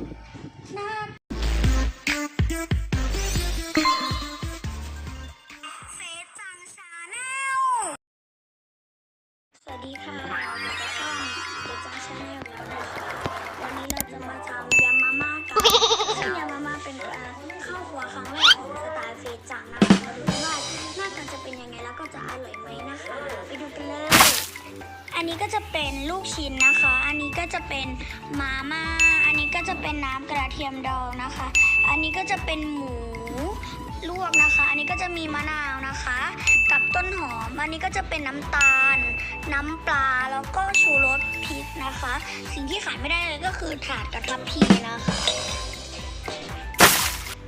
สวัสดีค่ะเาอาช่องเดจังชาแนลวันนี้เราจะมาทำยำมาม่ากัน อันนี้ก็จะเป็นลูกชิ้นนะคะ อันนี้ก็จะเป็นมาม่า อันนี้ก็จะเป็นน้ำกระเทียมดองนะคะ อันนี้ก็จะเป็นหมูลวกนะคะ อันนี้ก็จะมีมะนาวนะคะ กับต้นหอม อันนี้ก็จะเป็นน้ำตาล น้ำปลา แล้วก็ชูรสพริกนะคะ สิ่งที่ขาดไม่ได้เลยก็คือถาดกับทัพพีนะคะ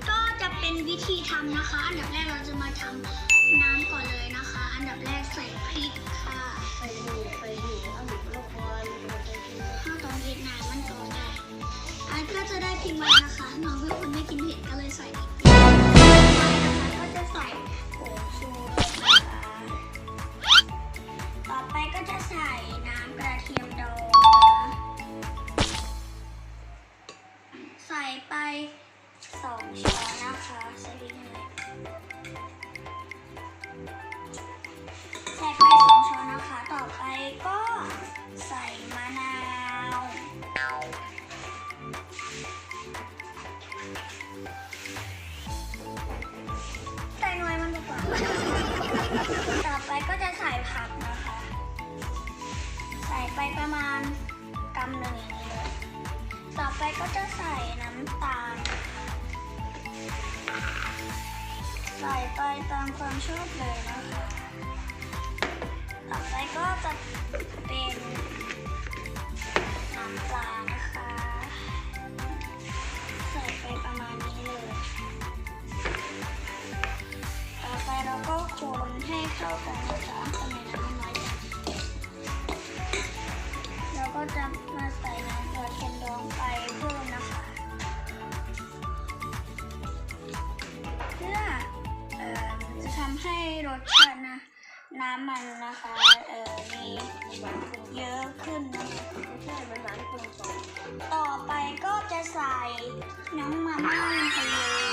ก็จะเป็นวิธีทำนะคะ อันดับแรกเราจะมาทำ น้ำก่อนเลยนะคะ อันดับแรกใส่พริกค่ะใส่หมูใส่หมูเอาหมูลงคอยมันจะกินข้าวตอนเยดนามมันก็ได้อันก็จะได้พริกมานะคะน้องเป็นคนไม่กินเผ็ดก็เลยใส่พริกเยอะนะคะก็จะใส่ผงชูรสนะคะต่อไปก็จะใส่น้ำกระเทียมดองใส่ไปสองช้อนนะคะใส่ไปเลย ใส่ไปสองช้อนนะคะ ต่อไปก็ใส่มะนาว ใส่น้อยมันดีกว่า ต่อไปก็จะใส่ผักนะคะ ใส่ไปประมาณ ใส่ไปตามความชอบเลยนะคะ ต่อไปก็จะเป็นน้ำปลานะคะ ใส่ไปประมาณนี้เลย ต่อไปเราก็คนให้เข้ากัน น้ำมันนะคะ เอ่อมีหวานคงเยอะขึ้นนะคะไม่ใช่มันหวานคงสองต่อไปก็จะใส่น้ำมันม่าลงไปเลย